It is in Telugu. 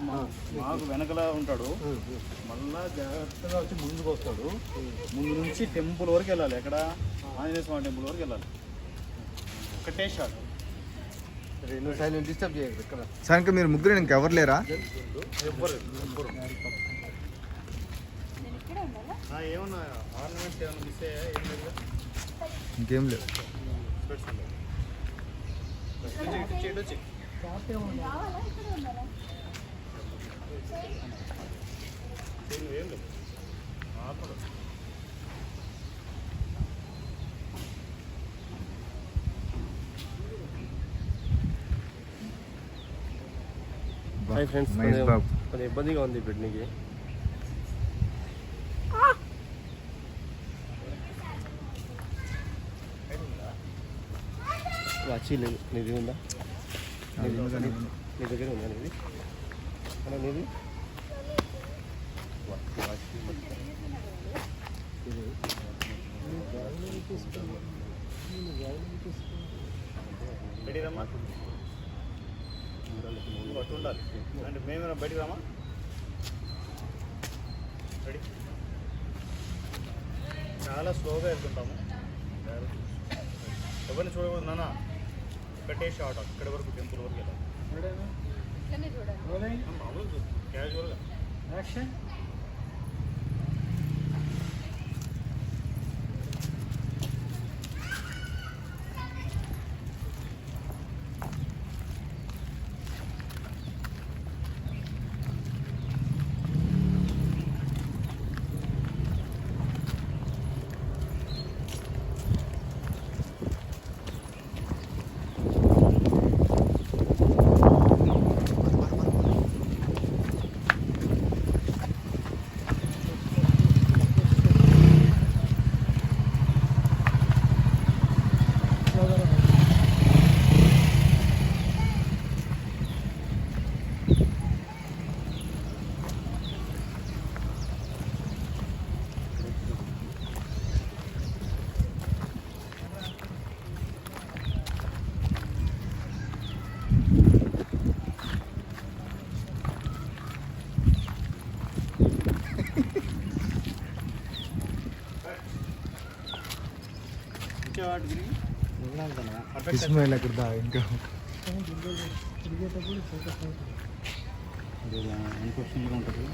మా- మాకు వెనకల ఉంటాడు. మళ్ళా జాగ్రత్తగా వచ్చి ముందుకు వస్తాడు. ముందు నుంచి టెంపుల్ వరకు వెళ్ళాలి. ఎక్కడ? ఆంజనేయ స్వామి టెంపుల్ వరకు వెళ్ళాలి. ఒకటే షాట్ సార్ ఇంకా మీరు ముగ్గురు ఇంకెవరు లేరా? ఆ, ఏమన్నా హాయ్ ఫ్రెండ్స్ మహేష్ బాబు కొంచెం ఇబ్బందిగా ఉంది పెట్టడానికి వాచి లేదు నీది ఉందా నీది నీ దగ్గర ఉందా నీది అలా నీది అటు ఉండాలి అంటే మేమేమైనా బయటికి రామా? రెడీ? చాలా స్లోగా వెళ్తుంటాము. ఎవరిని చూడకూడదు నాన్న. ఒకటే షాట్ అక్కడి వరకు టెంపుల్ వరకు వెళ్ళాలి. క్యాజువల్గా యాక్షన్? ఇస్మాయిల్ అక్కడ దా ఇంకా. ఇంకొక ఉంటుంది.